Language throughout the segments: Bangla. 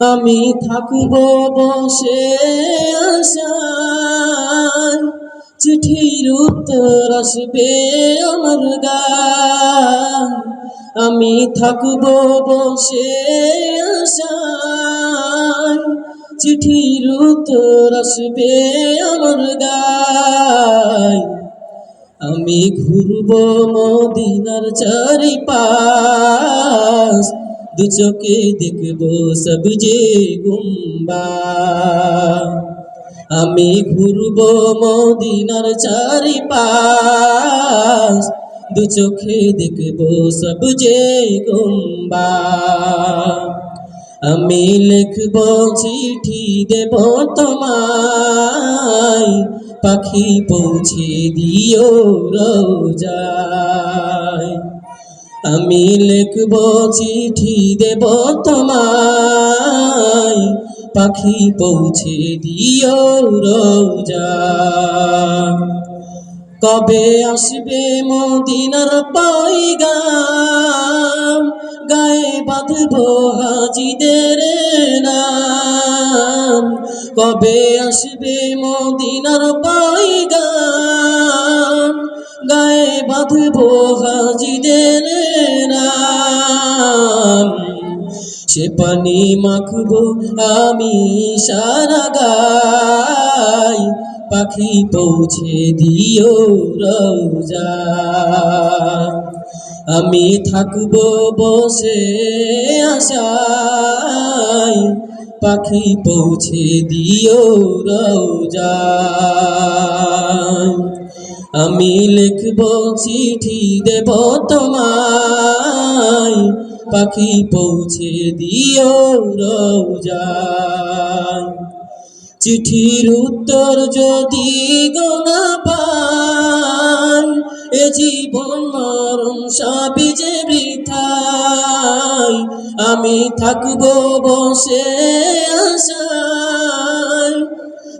আমি থাকব বসে আশায় চিঠির উত্তর আসবে আমার গায় আমি থাকব বসে আশায় চিঠির উত্তর আসবে আমার গায় আমি ঘুরব মদিনার চারিপাশ। দু চোখে দেখব সব যে গুম্বা। আমি ঘুরব মদিনার চারিপাশ, দু চোখে দেখব সব যে গুম্বা। আমি লিখব চিঠি দেব তোমায়, পাখি পৌঁছে দিও রোজায়। আমি লিখব চিঠি দেব তোমায়। পাখি পৌঁছে দিও রোজায় কবে আসবে মদিনার পাইগাম গায়ে বাঁধব হাজিদের নাম। কবে আসবে মদিনার পাইগাম গায়ে বাঁধব হাজিদের নাম। সে পানি মাখবো, আমি সারা গাই। পাখি পৌঁছে দিও রোজা। আমি থাকব বসে আশায়। পাখি পৌঁছে দিও রোজা। আমি লিখব চিঠি দেব তোমায়। পাখি পৌঁছে দিও রোজায়। চিঠির উত্তর যদি গোনা পান এ জীবন মরণ সবই যে বৃথায়। আমি থাকব বসে আশায়।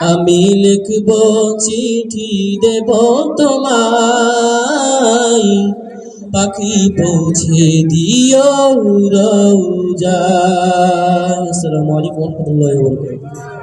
আমি লিখব চিঠি দেব তোমায়। পাখি পৌঁছে দিও যা আসসালামু আলাইকুম ওয়া রাহমাতুল্লাহি ওয়া বারাকাতুহু।